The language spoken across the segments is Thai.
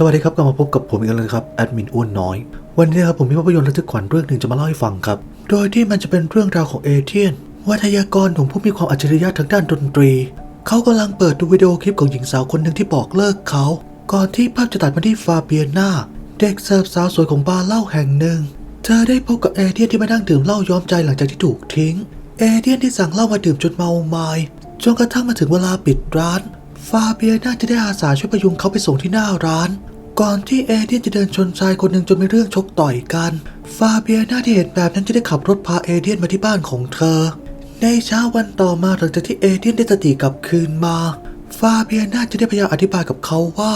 สวัสดีครับกลับมาพบกับผมอีกแล้วนะครับแอดมินอ้วนน้อย วันนี้ครับผมมีภาพยนตร์ระทึกขวัญเรื่องหนึ่งจะมาเล่าให้ฟังครับ โดยที่มันจะเป็นเรื่องราวของเอเทียนวิทยากรหนุ่มผู้มีความอัจฉริยะทางด้านดนตรี เขากำลังเปิดดูวิดีโอคลิปของหญิงสาวคนหนึ่งที่บอกเลิกเขา ก่อนที่ภาพจะตัดมาที่ฟาเบียนาเด็กเสิร์ฟสาวสวยของบาร์เหล้าแห่งหนึ่ง เธอได้พบกับเอเทียนที่มานั่งดื่มเหล้าย้อมใจหลังจากที่ถูกทิ้ง เอเทียนที่สั่งเหล้ามาดื่มจนเมาไมา้จนกระทั่งมาถึงเวลาปิดร้าน ฟาเบียน่าจะได้อาสาช่วยประยุงเขาไปส่งที่หน้าร้าน ก่อนที่เอเดียนจะเดินชนชายคนหนึ่งจนมีเรื่องชกต่อยกัน ฟาเบียน่าที่เห็นแบบนั้นจะได้ขับรถพาเอเดียนมาที่บ้านของเธอ ในเช้าวันต่อมาหลังจากที่เอเดียนได้สติกลับคืนมา ฟาเบียน่าจะได้พยายามอธิบายกับเขาว่า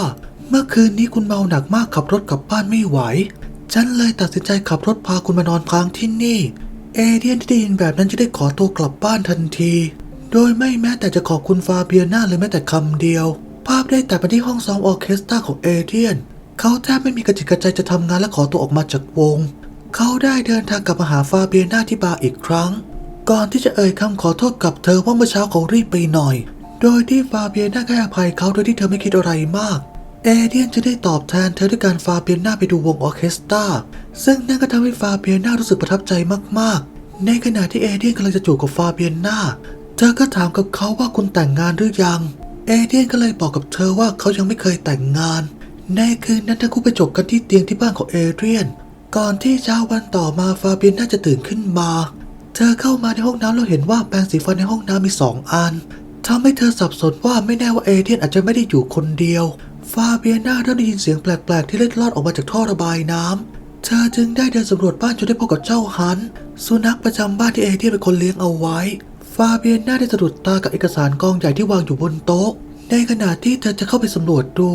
เมื่อคืนนี้คุณเมาหนักมากขับรถกลับบ้านไม่ไหว ฉันเลยตัดสินใจขับรถพาคุณมานอนค้างที่นี่ เอเดียนที่ได้ยินแบบนั้นจะได้ขอตัวกลับบ้านทันที โดยไม่แม้แต่จะขอบคุณฟาเบียน่าเลยแม้แต่คำเดียว ภาพได้แตัดมาที่ห้องซ้อมออเคสตราของเอเดียน เขาแทบไม่มีกระจิตกระใจจะทำงานและขอตัวออกมาจากวง เขาได้เดินทางกลับมาหาฟาเบียนาที่บาร์อีกครั้ง ก่อนที่จะเอ่ยคำขอโทษกับเธอว่าเมื่อเช้าเขารีบไปหน่อย โดยที่ฟาเบียนาให้อภัยเขาโดยที่เธอไม่คิดอะไรมาก เอเดียนจะได้ตอบแทนเธอด้วยการฟาเบียนาไปดูวงออเคสตรา ซึ่งนั่นก็ทำให้ฟาเบียนารู้สึกประทับใจมากๆ ในขณะที่เอเดียนกำลังจะจูบกับฟาเบียนาเธอก็ถามกับเขาว่าคุณแต่งงานหรือยัง เอเดียนก็เลยบอกกับเธอว่าเขายังไม่เคยแต่งงาน ในคืนนั้นทั้งคู่ไปจบกันที่เตียงที่บ้านของเอเดียน ก่อนที่เช้าวันต่อมาฟาเบียนน่าจะตื่นขึ้นมา เธอเข้ามาในห้องน้ำแล้วเห็นว่าแปรงสีฟันในห้องน้ำมีสองอันทำให้เธอสับสนว่าไม่แน่ว่าเอเดียนอาจจะไม่ได้อยู่คนเดียว ฟาเบียน่าเริ่มได้ยินเสียงแปลกๆ ที่เล็ดลอดออกมาจากท่อระบายน้ำ เธอจึงได้เดินสำรวจบ้านจนได้พบกับเจ้าฮัน สุนัขประจำบ้านที่เอเดียนเป็นคนเลี้ยงเอาไว้ ฟาเบียน่าได้สะดุดตากับเอกสารกองใหญ่ที่วางอยู่บนโต๊ะ ในขณะที่เธอจะเข้าไปสำรวจดู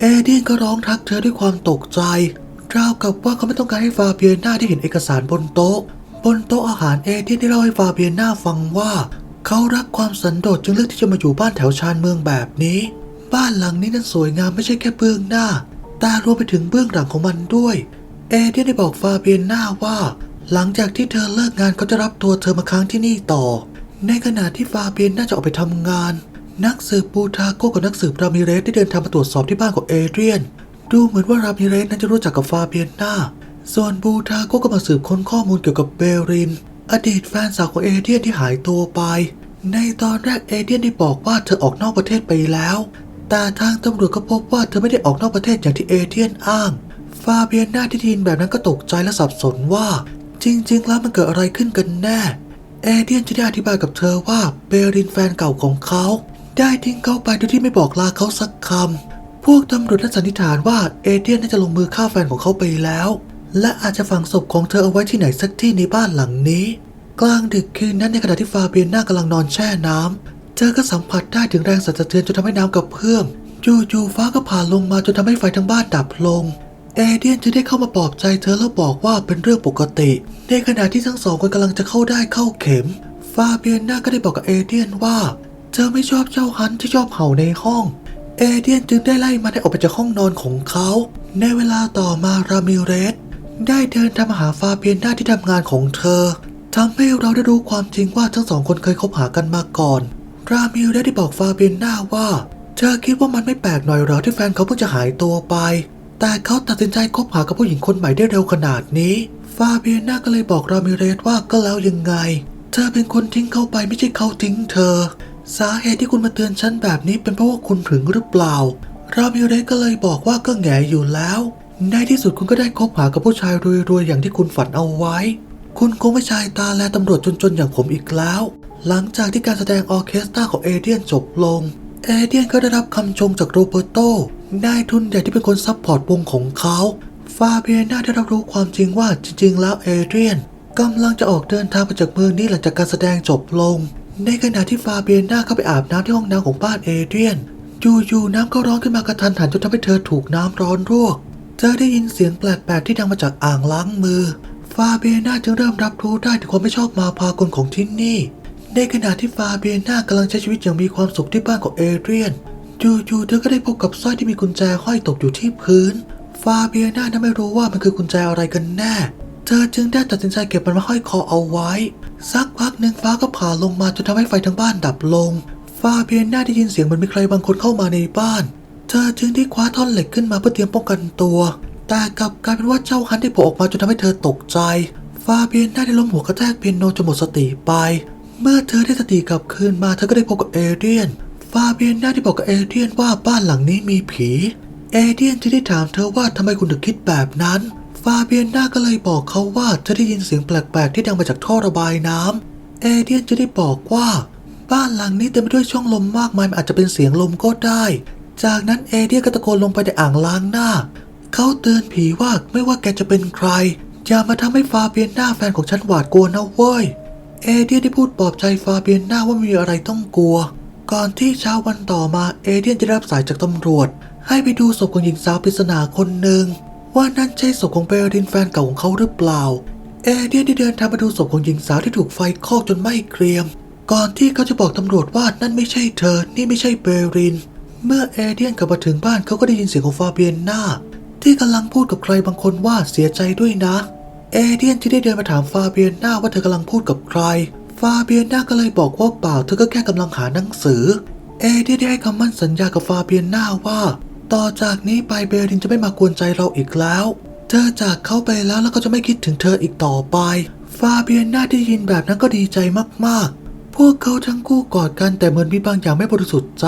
เอเดียนก็ร้องทักเธอด้วยความตกใจราวกับว่าเขาไม่ต้องการให้ฟาเบียน่าได้เห็นเอกสารบนโต๊ะ บนโต๊ะอาหารเอเดียนได้เล่าให้ฟาเบียน่าฟังว่า เขารักความสันโดษจึงเลือกที่จะมาอยู่บ้านแถวชานเมืองแบบนี้ บ้านหลังนี้นั้นสวยงามไม่ใช่แค่เบื้องหน้า แต่รวมไปถึงเบื้องหลังของมันด้วย เอเดียนได้บอกฟาเบียน่าว่า หลังจากที่เธอเลิกงานเขาจะรับตัวเธอมาค้างที่นี่ต่อ ในขณะที่ฟาเบียน่าจะออกไปทำงาน นักสืบบูทาโกกับนักสืบรามิเรสได้เดินทางมาตรวจสอบที่บ้านของเอเดรียน ดูเหมือนว่ารามิเรสนั้นจะรู้จักกับฟาเบียนาส่วนบูทาโกก็มาสืบค้นข้อมูลเกี่ยวกับเบริน อดีตแฟนสาวของเอเดียนที่หายตัวไป ในตอนแรกเอเดียนได้บอกว่าเธอออกนอกประเทศไปแล้ว แต่ทางตำรวจก็พบว่าเธอไม่ได้ออกนอกประเทศอย่างที่เอเดียนอ้าง ฟาเบียนาที่ได้ยินแบบนั้นก็ตกใจและสับสนว่า จริง ๆ แล้วมันเกิดอะไรขึ้นกันแน่เอเดียนจะได้อธิบายกับเธอว่าเบรินแฟนเก่าของเขา ได้ทิ้งเขาไปโดยที่ไม่บอกลาเขาสักคำ พวกตำรวจนั้นสันนิษฐานว่าเอเดียนน่าจะลงมือฆ่าแฟนของเขาไปแล้ว และอาจจะฝังศพของเธอเอาไว้ที่ไหนสักที่ในบ้านหลังนี้ กลางดึกคืนนั้นในขณะที่ฟาเบียน่ากำลังนอนแช่น้ำ เธอก็สัมผัสได้ถึงแรงสั่นสะเทือนจนทำให้น้ำกระเพื่อมจู่ๆฟ้าก็ผ่าลงมาจนทำให้ไฟทั้งบ้านดับลงเอเดียนจะได้เข้ามาปลอบใจเธอแล้วบอกว่าเป็นเรื่องปกติ ในขณะที่ทั้งสองคนกำลังจะเข้าได้เข้าเข็ม ฟาเบียน่าก็ได้บอกกับเอเดียนว่า เธอไม่ชอบเจ้าฮันที่ชอบเห่าในห้อง เอเดียนจึงได้ไล่มันให้ออกไปจากห้องนอนของเขา ในเวลาต่อมารามิเรสได้เดินทางมาหาฟาเบียน่าที่ทำงานของเธอทำให้เราได้รู้ความจริงว่าทั้งสองคนเคยคบหากันมาก่อน รามิเรสได้บอกฟาเบียน่าว่า เธอคิดว่ามันไม่แปลกหน่อยหรอที่แฟนเขาเพิ่งจะหายตัวไป แต่เขาตัดสินใจคบหากับผู้หญิงคนใหม่ได้เร็วขนาดนี้ ฟาเบียน่าก็เลยบอกรามิเรสว่าก็แล้วยังไง เธอเป็นคนทิ้งเขาไปไม่ใช่เขาทิ้งเธอ สาเหตุที่คุณมาเตือนฉันแบบนี้เป็นเพราะว่าคุณถึงหรือเปล่า รามิเรสก็เลยบอกว่าก็แหงอยู่แล้ว ในที่สุดคุณก็ได้คบหากับผู้ชายรวยๆอย่างที่คุณฝันเอาไว้ คุณคงไม่ชายตาแลตำรวจจนๆอย่างผมอีกแล้ว หลังจากที่การแสดงออเคสตราของเอเดียนจบลง เอเดียนก็ได้รับคำชมจากโรเบร์โตนายทุนใหญ่ที่เป็นคนซัพพอร์ตวงของเขาฟาเบียน่าได้รับรู้ความจริงว่าจริง ๆ แล้วเอเดียนกำลังจะออกเดินทางไปจากเมืองนี้หลังจากการแสดงจบลง ในขณะที่ฟาเบียน่าเข้าไปอาบน้ำที่ห้องน้ำของบ้านเอเดียนอยู่ๆน้ำก็ร้อนขึ้นมากระทันหันจนทำให้เธอถูกน้ำร้อนรวก เธอได้ยินเสียงแปลกๆที่ดังมาจากอ่างล้างมือ ฟาเบียน่าจึงเริ่มรับรู้ได้ถึงความไม่ชอบมาพากลของที่นี่ ในขณะที่ฟาเบียน่ากำลังใช้ชีวิตอย่างมีความสุขที่บ้านของเอเดรียนจู่ๆเธอก็ได้พบกับสร้อยที่มีกุญแจห้อยตกอยู่ที่พื้น ฟาเบียน่านั้นไม่รู้ว่ามันคือกุญแจอะไรกันแน่ เธอจึงได้ตัดสินใจเก็บมันมาห้อยคอเอาไว้ สักพักหนึ่งฟ้าก็ผ่าลงมาจนทำให้ไฟทั้งบ้านดับลง ฟาเบียน่าได้ยินเสียงเหมือนมีใครบางคนเข้ามาในบ้าน เธอจึงได้คว้าท่อนเหล็กขึ้นมาเพื่อเตรียมป้องกันตัว แต่กลับกลายเป็นว่าเจ้าฮันได้โผล่ออกมาจนทำให้เธอตกใจ ฟาเบียนได้ล้มหัวกระแทกเปียโนจนหมดสติไป เมื่อเธอได้สติกลับคืนมาเธอก็ได้พบกับเอเดียน ฟาเบียนได้ที่บอกกับเอเดียนว่าบ้านหลังนี้มีผี เอเดียนที่ได้ถามเธอว่าทำไมคุณถึงคิดแบบนั้น ฟาเบียนนาก็เลยบอกเขาว่าเธอได้ยินเสียงแปลกๆที่ดังมาจากท่อระบายน้ำเอเดียนจะได้บอกว่า บ้านหลังนี้เต็มไปด้วยช่องลมมากมายมันอาจจะเป็นเสียงลมก็ได้ จากนั้นเอเดียนก็ตะโกนลงไปในอ่างล้างหน้า เขาเตือนผีว่าไม่ว่าแกจะเป็นใคร อย่ามาทำให้ฟาเบียนนาแฟนของฉันหวาดกลัวนะเว้ย เอเดียนได้พูดปลอบใจฟาเบียนนาว่ามีอะไรต้องกลัว ก่อนที่เช้าวันต่อมาเอเดียนจะรับสายจากตำรวจ ให้ไปดูศพของหญิงสาวปริศนาคนหนึ่ง ว่านั่นใช่ศพของเบลรินแฟนเก่าของเขาหรือเปล่า เอเดียนได้เดินทางมาดูศพของหญิงสาวที่ถูกไฟคอกจนไหม้เกรียม ก่อนที่เขาจะบอกตำรวจว่านั่นไม่ใช่เธอ นี่ไม่ใช่เบริน เมื่อเอเดียนกลับมาถึงบ้านเขาก็ได้ยินเสียงของฟาเบียนนาที่กำลังพูดกับใครบางคนว่าเสียใจด้วยนะ เอเดียนที่ได้เดินมาถามฟาเบียนนาว่าเธอกำลังพูดกับใคร ฟาเบียนนาก็เลยบอกว่าเปล่าเธอก็แค่กำลังหาหนังสือ เอเดียนได้ให้คำมั่นสัญญากับฟาเบียนนาว่า ต่อจากนี้ไปเบรินจะไม่มากวนใจเราอีกแล้ว เธอจากเขาไปแล้วแล้วก็จะไม่คิดถึงเธออีกต่อไป ฟาเบียนนาได้ยินแบบนั้นก็ดีใจมากๆ พวกเขาทั้งคู่กอดกันแต่เหมือนมีบางอย่างไม่บริสุทธิ์ใจ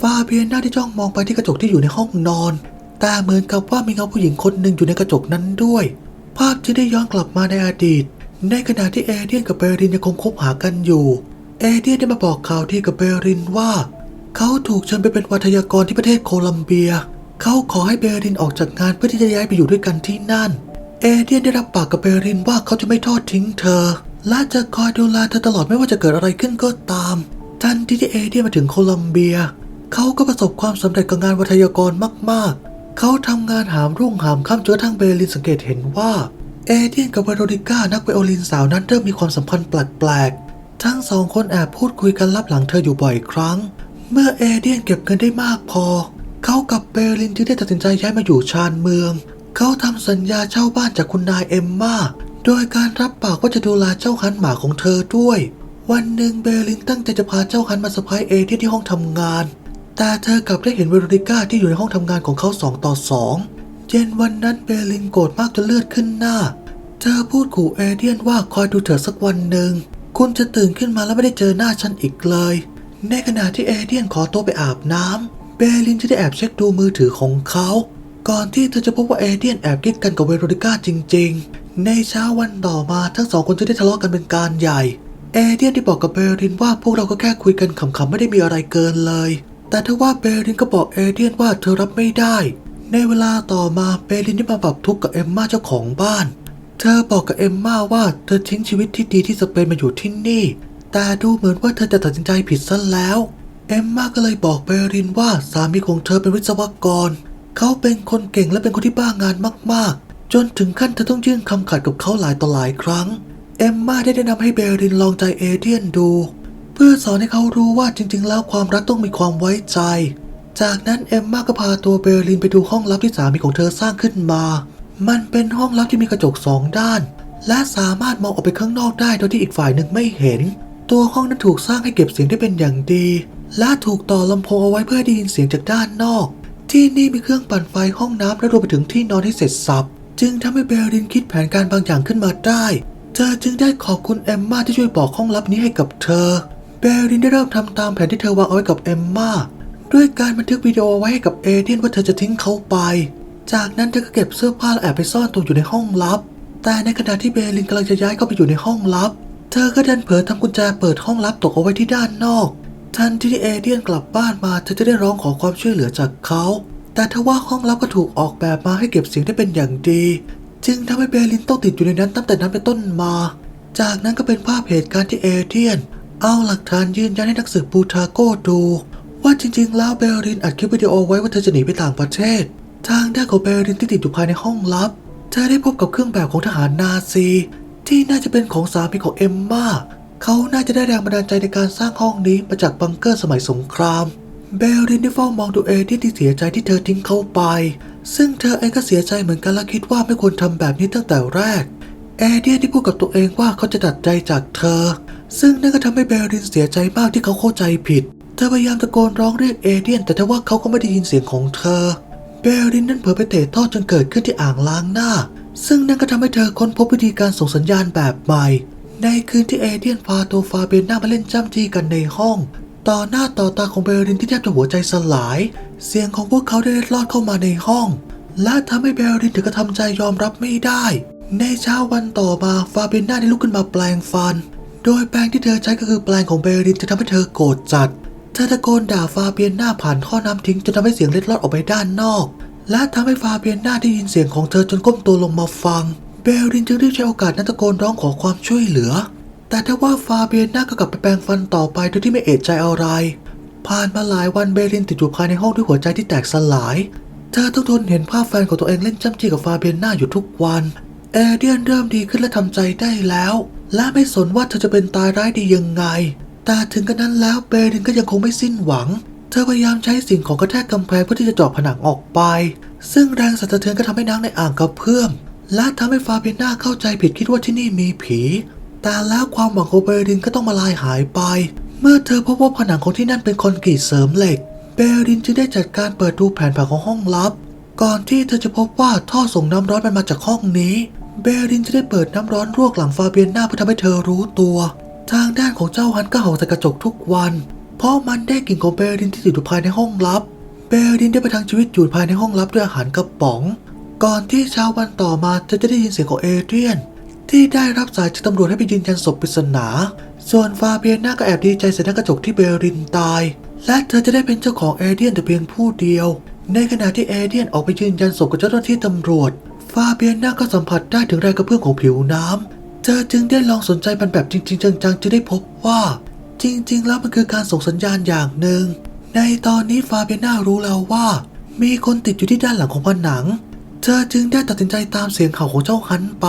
ฟาเบียนนาได้จ้องมองไปที่กระจกที่อยู่ในห้องนอน แต่เหมือนกับว่ามีเงาผู้หญิงคนหนึ่งอยู่ในกระจกนั้นด้วย ภาพที่ได้ย้อนกลับมาในอดีต ในขณะที่เอเดียนกับเบรินยังคงคบหากันอยู่ เอเดียนได้มาบอกข่าวที่กับเบรินว่า เขาถูกเชิญไปเป็นวัทยากรที่ประเทศโคลัมเบีย เขาขอให้เบรินออกจากงานเพื่อที่จะย้ายไปอยู่ด้วยกันที่นั่น เอเดียนได้รับปากกับเบรินว่าเขาจะไม่ทอดทิ้งเธอ และจะคอยดูแลเธอตลอดไม่ว่าจะเกิดอะไรขึ้นก็ตาม ทันทีที่เอเดียนมาถึงโคลัมเบีย เขาก็ประสบความสำเร็จกับงานวัทยากรมาก ๆ เขาทำงานหามรุ่งหามค่ำจนกระทั่งเบรินสังเกตเห็นว่าเอเดียนกับเวโรนิก้านักไวโอลินสาวนั้นเริ่มมีความสัมพันธ์แปลกๆ ทั้งสองคนแอบพูดคุยกันลับหลังเธออยู่บ่อยครั้ง เมื่อเอเดียนเก็บเงินได้มากพอ เขากับเบรินจึงได้ตัดสินใจย้ายมาอยู่ชานเมือง เขาทำสัญญาเช่าบ้านจากคุณนายเอมมาโดยการรับปากว่าจะดูแลเจ้าฮันหมาของเธอด้วย วันหนึ่งเบรินตั้งใจจะพาเจ้าฮันมาเซอร์ไพรส์เอเดียนที่ห้องทำงาน แต่เธอกลับได้เห็นเวโรนิก้าที่อยู่ในห้องทำงานของเขาสองต่อสองเย็นวันนั้นเบลินโกรธมากจนเลือดขึ้นหน้า เธอพูดขู่เอเดียนว่าคอยดูเธอสักวันหนึ่งคุณจะตื่นขึ้นมาแล้วไม่ได้เจอหน้าฉันอีกเลย ในขณะที่เอเดียนขอตัวไปอาบน้ำเบลินจะได้แอบเช็คดูมือถือของเขา ก่อนที่เธอจะพบว่าเอเดียนแอบกิ๊กกันกับเวโรนิก้าจริง ๆ ในเช้าวันต่อมาทั้งสองคนจะได้ทะเลาะกันเป็นการใหญ่ เอเดียนได้บอกกับเบรินว่าพวกเราก็แค่คุยกันขำๆไม่ได้มีอะไรเกินเลย แต่ถ้าว่าเบรินก็บอกเอเดียนว่าเธอรับไม่ได้ ในเวลาต่อมาเบรินได้มาปรับทุกข์กับเอมมาเจ้าของบ้าน เธอบอกกับเอมมาว่าเธอทิ้งชีวิตที่ดีที่สเปนมาอยู่ที่นี่ แต่ดูเหมือนว่าเธอจะตัดสินใจผิดซะแล้ว เอมมาก็เลยบอกเบรินว่าสามีของเธอเป็นวิศวกร เขาเป็นคนเก่งและเป็นคนที่บ้างานมากๆ จนถึงขั้นเธอต้องยื่นคำขาดกับเขาหลายต่อหลายครั้ง เอมมาได้แนะนำให้เบรินลองใจเอเดียนดู เพื่อสอนให้เขารู้ว่าจริง ๆ แล้วความรักต้องมีความไว้ใจ จากนั้นเอมมาก็พาตัวเบอร์ลินไปดูห้องลับที่สามีของเธอสร้างขึ้นมา มันเป็นห้องลับที่มีกระจกสองด้าน และสามารถมองออกไปข้างนอกได้โดยที่อีกฝ่ายหนึ่งไม่เห็น ตัวห้องนั้นถูกสร้างให้เก็บเสียงได้เป็นอย่างดี และถูกต่อลำโพงเอาไว้เพื่อได้ยินเสียงจากด้านนอก ที่นี่มีเครื่องปั่นไฟห้องน้ำและรวมไปถึงที่นอนให้เสร็จสับจึงทำให้เบลลินคิดแผนการบางอย่างขึ้นมาได้ เธอจึงได้ขอบคุณเอมมาที่ช่วยบอกห้องลับนี้ให้กับเธอ เบลลินได้เริ่มทำตามแผนที่เธอวางเอาไว้กับเอมมาด้วยการบันทึกวิดีโอไว้ให้กับเอเดียนว่าเธอจะทิ้งเขาไป จากนั้นเธอก็เก็บเสื้อผ้าและแอบไปซ่อนตัวอยู่ในห้องลับ แต่ในขณะที่เบลลินกำลังจะย้ายเข้าไปอยู่ในห้องลับ เธอก็ดันเผลอทำกุญแจเปิดห้องลับตกเอาไว้ที่ด้านนอก ทันทีที่เอเดียนกลับบ้านมาเธอจะได้ร้องขอความช่วยเหลือจากเขา แต่ทว่าห้องลับก็ถูกออกแบบมาให้เก็บเสียงได้เป็นอย่างดี จึงทำให้เบลินต้องติดอยู่ในนั้นตั้งแต่นั้นเป็นต้นมา จากนั้นก็เป็นภาพเหตุการณ์ที่เอเดียน เอาหลักฐานยืนยันให้นักสืบบูทาโก้ดูว่าจริงๆ แล้วเบลลินอัดคลิปวิดีโอไว้ว่าเธอจะหนีไปต่างประเทศ ทางด้านของเบลลินที่ติดอยู่ภายในห้องลับ เธอได้พบกับเครื่องแบบของทหารนาซี ที่น่าจะเป็นของสามีของเอมมาเขาน่าจะได้แรงบันดาลใจในการสร้างห้องนี้มาจากบังเกอร์สมัยสงครามเบลลินได้เฝ้ามองดูเอเดียที่เสียใจที่เธอทิ้งเขาไป ซึ่งเธอเองก็เสียใจเหมือนกันและคิดว่าไม่ควรทำแบบนี้ตั้งแต่แรก เอเดียนได้พูดกับตัวเองว่าเขาจะตัดใจจากเธอ ซึ่งนั่นก็ทำให้เบลลินเสียใจมากที่เขาเข้าใจผิด เธอพยายามตะโกนร้องเรียกเอเดียนแต่ทว่าเขาก็ไม่ได้ยินเสียงของเธอ เบลลินนั้นเผลอไปเตะท่อจนเกิดขึ้นที่อ่างล้างหน้า ซึ่งนั่นก็ทำให้เธอค้นพบวิธีการส่งสัญญาณแบบใหม่ ในคืนที่เอเดียนพาตัวฟาเบียน่ามาเล่นจ้ำจี้กันในห้อง ต่อหน้าต่อตาของเบลลินที่แทบจะหัวใจสลาย เสียงของพวกเขาได้เล็ดลอดเข้ามาในห้อง และทำให้เบลลินถึงกับทำใจยอมรับไม่ได้ ในเช้าวันต่อมาฟาเบียน่าได้ลุกขึ้นมาแปลงฟัน โดยแปรงที่เธอใช้ก็คือแปรงของเบลลินจะทำให้เธอโกรธจัดเธอตะโกนด่าฟาเบียนหน้าผ่านท่อน้ำทิ้งจนทำให้เสียงเล็ดลอดออกไปด้านนอก และทำให้ฟาเบียนนาได้ยินเสียงของเธอจนก้มตัวลงมาฟัง เบลลินจึงรีบใช้โอกาสนั้นตะโกนร้องขอความช่วยเหลือ แต่ถ้าว่าฟาเบียนนาก็กลับไปแปรงฟันต่อไปโดยที่ไม่เอะใจอะไร ผ่านมาหลายวันเบลลินติดอยู่ภายในห้องด้วยหัวใจที่แตกสลาย เธอต้องทนเห็นภาพแฟนของตัวเองเล่นจ้ำจี้กับฟาเบียนนาอยู่ทุกวันเอเดียนเริ่มดีขึ้นและทำใจได้แล้ว และไม่สนว่าเธอจะเป็นตายร้ายดียังไง แต่ถึงกระนั้นแล้วเบรินก็ยังคงไม่สิ้นหวัง เธอพยายามใช้สิ่งของกระแทกกำแพงเพื่อที่จะเจาะผนังออกไป ซึ่งแรงสั่นสะเทือนก็ทำให้น้ำในอ่างกระเพื่อม และทำให้ฟาเบียน่าเข้าใจผิดคิดว่าที่นี่มีผี แต่แล้วความหวังของเบรินก็ต้องมาลายหายไป เมื่อเธอพบว่าผนังของที่นั่นเป็นคอนกรีตเสริมเหล็ก เบรินจึงได้จัดการเปิดดูแผนผังของห้องลับ ก่อนที่เธอจะพบว่าท่อส่งน้ำร้อนมันมาจากห้องนี้ เบรินจะได้เปิดน้ำร้อนร่วหลังฟาเบียนหน้าเพื่อทำให้เธอรู้ตัว ทางด้านของเจ้าฮันก็เห่าใส่กระจกทุกวัน เพราะมันได้กลิ่นของเบรินที่ติดอยู่ภายในห้องลับ เบรินได้ประทังชีวิตอยู่ภายในห้องลับด้วยอาหารกระป๋อง ก่อนที่เช้าวันต่อมาเธอจะได้ยินเสียงของเอเดรียน ที่ได้รับสายจากตำรวจให้ไปยืนยันศพปริศนา ส่วนฟาเบียนน้าก็แอบดีใจใส่หน้ากระจกที่เบรินตาย และเธอจะได้เป็นเจ้าของเอเดียนแต่เพียงผู้เดียว ในขณะที่เอเดียนออกไปยืนยันศพกับเจ้าหน้าที่ตำรวจ ฟาเบียนน่าก็สัมผัสได้ถึงแรงกระเพื่อมของผิวน้ำเธอจึงได้ลองสนใจมันแบบจริง ๆ จังๆจะได้พบว่า จริง ๆ แล้วมันคือการส่งสัญญาณอย่างหนึ่ง ในตอนนี้ฟาเบียน่ารู้แล้วว่า มีคนติดอยู่ที่ด้านหลังของผนัง เธอจึงได้ตัดสินใจตามเสียงเข่าของเจ้าฮันไป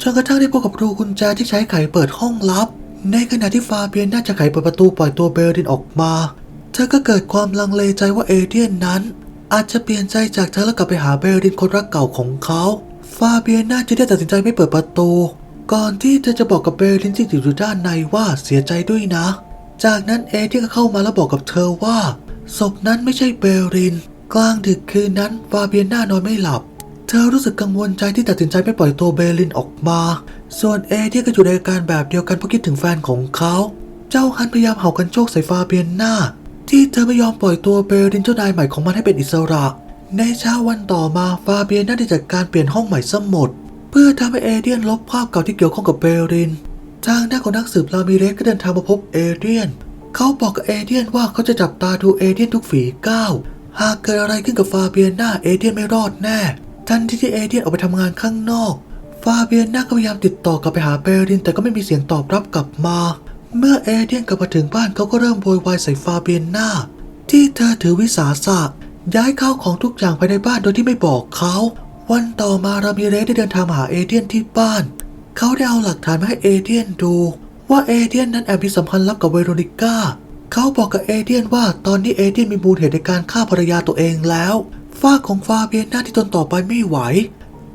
จนกระทั่งได้พบกับรูกุญแจที่ใช้ไขเปิดห้องลับ ในขณะที่ฟาเบียนน่าจะไขเปิดประตูปล่อยตัวเบลดินออกมา เธอก็เกิดความลังเลใจว่าเอเดียนนั้น อาจจะเปลี่ยนใจจากเธอแล้วกลับไปหาเบลดินคนรักเก่าของเขา ฟาเบียน่าจะได้ตัดสินใจไม่เปิดประตู ก่อนที่เธอจะบอกกับเบลดินที่ติดอยู่ด้านในว่าเสียใจด้วยนะ จากนั้นเอเดียนก็เข้ามาแล้วบอกกับเธอว่าศพนั้นไม่ใช่เบลดิน กลางดึกคืนนั้นฟาเบียน่านอนไม่หลับ เธอรู้สึกกังวลใจที่ตัดสินใจไม่ปล่อยตัวเบลินออกมา ส่วนเอเดียก็อยู่ในอาการแบบเดียวกันเพราะคิดถึงแฟนของเขา เจ้าฮันพยายามเห่ากันโชคใส่ฟาเบียนนาที่เธอไม่ยอมปล่อยตัวเบลินเจ้านายใหม่ของมันให้เป็นอิสระ ในเช้าวันต่อมาฟาเบียนน่าได้จัดการเปลี่ยนห้องใหม่ซะหมด เพื่อทำให้เอเดียนลบภาพเก่าที่เกี่ยวข้องกับเบลิน ทางด้านของนักสืบลามิเรสก็เดินทางมาพบเอเดียน เขาบอกกับเอเดียนว่าเขาจะจับตาดูเอเดียนทุกฝีก้าว หากเกิดอะไรขึ้นกับฟาเบียนนาเอเดียนไม่รอดแน่ ทันทีที่เอเดียนออกไปทำงานข้างนอก ฟาเบียนนาก็พยายามติดต่อกลับไปหาเบรินแต่ก็ไม่มีเสียงตอบรับกลับมา เมื่อเอเดียนกลับมาถึงบ้านเขาก็เริ่มโวยวายใส่ฟาเบียนนาที่เธอถือวิสาสะย้ายข้าวของทุกอย่างภายในบ้านโดยที่ไม่บอกเขา วันต่อมารามิเรสได้เดินทางมาหาเอเดียนที่บ้าน เขาได้เอาหลักฐานมาให้เอเดียนดู ว่าเอเดียนนั้นแอบมีสัมพันธ์ลับกับเวโรนิก้า เขาบอกกับเอเดียนว่าตอนนี้เอเดียนมีมูลเหตุในการฆ่าภรรยาตัวเองแล้วฝ้าของฟาเบียนหน้าที่ทนต่อไปไม่ไหว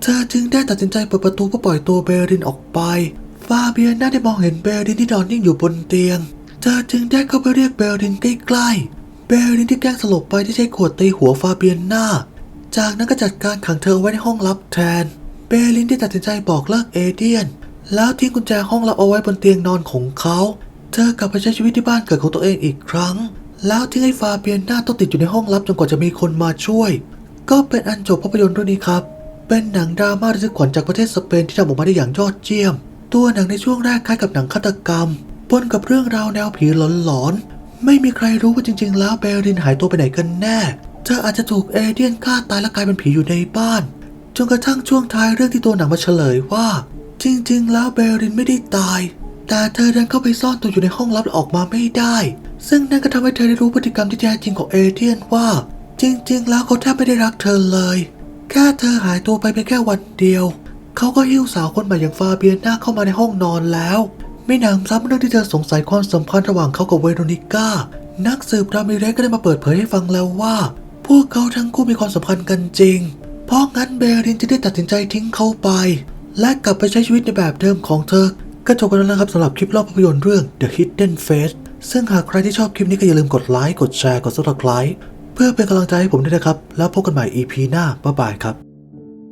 เธอจึงได้ตัดสินใจเปิดประตูเพื่อปล่อยตัวเบรินออกไป ฟาเบียนน่าได้มองเห็นเบรินที่นอนนิ่งอยู่บนเตียง เธอจึงได้เข้าไปเรียกเบรินใกล้ๆ เบรินที่แกล้งสลบไปที่ใช้ขวดตีหัวฟาเบียนหน้า จากนั้นก็จัดการขังเธอไว้ในห้องลับแทน เบรินได้ตัดสินใจบอกเลิกเอเดียน แล้วทิ้งกุญแจห้องลับเอาไว้บนเตียงนอนของเขา เธอกลับไปใช้ชีวิตที่บ้านเกิดของตัวเองอีกครั้ง แล้วทิ้งให้ฟาเบียนหน้าต้องติดอยู่ในห้องลับจนกว่าจะมีคนมาช่วย ก็เป็นอันจบภาพยนตร์เรื่องนี้ครับ เป็นหนังดราม่าระทึกขวัญจากประเทศสเปนที่ทำออกมาได้อย่างยอดเยี่ยม ตัวหนังในช่วงแรกคล้ายกับหนังฆาตกรรมปนกับเรื่องราวแนวผีหลอนๆไม่มีใครรู้ว่าจริง ๆ แล้วเบรินหายตัวไปไหนกันแน่ เธออาจจะถูกเอเดียนฆ่าตายและกลายเป็นผีอยู่ในบ้าน จนกระทั่งช่วงท้ายเรื่องที่ตัวหนังมาเฉลยว่า จริง ๆ แล้วเบรินไม่ได้ตาย แต่เธอเดินเข้าไปซ่อนตัวอยู่ในห้องลับและออกมาไม่ได้ ซึ่งนั่นก็ทำให้เธอได้รู้พฤติกรรมที่แท้จริงของเอเดียนว่า จริง ๆ แล้วเขาแทบไม่ได้รักเธอเลย แค่เธอหายตัวไปเพียงแค่วันเดียว เขาก็หิ้วสาวคนใหม่อย่างฟาเบียน่าเข้ามาในห้องนอนแล้วไม่นานซ้ำเรื่องที่เธอสงสัยความสัมพันธ์ระหว่างเขากับเวโรนิก้านักสืบรามิเรสก็ได้มาเปิดเผยให้ฟังแล้วว่า พวกเขาทั้งคู่มีความสัมพันธ์กันจริง เพราะงั้นเบรินจะได้ตัดสินใจทิ้งเขาไป และกลับไปใช้ชีวิตในแบบเดิมของเธอ ก็จบกันแล้วนะครับสำหรับคลิปเล่าภาพยนตร์เรื่อง The Hidden Face ซึ่งหากใครที่ชอบคลิปนี้ก็อย่าลืมกดไลค์ กดแชร์ กด subscribe เพื่อเป็นกำลังใจให้ผมด้วยนะครับ แล้วพบกันใหม่ EP หน้า บ๊ายบายครับ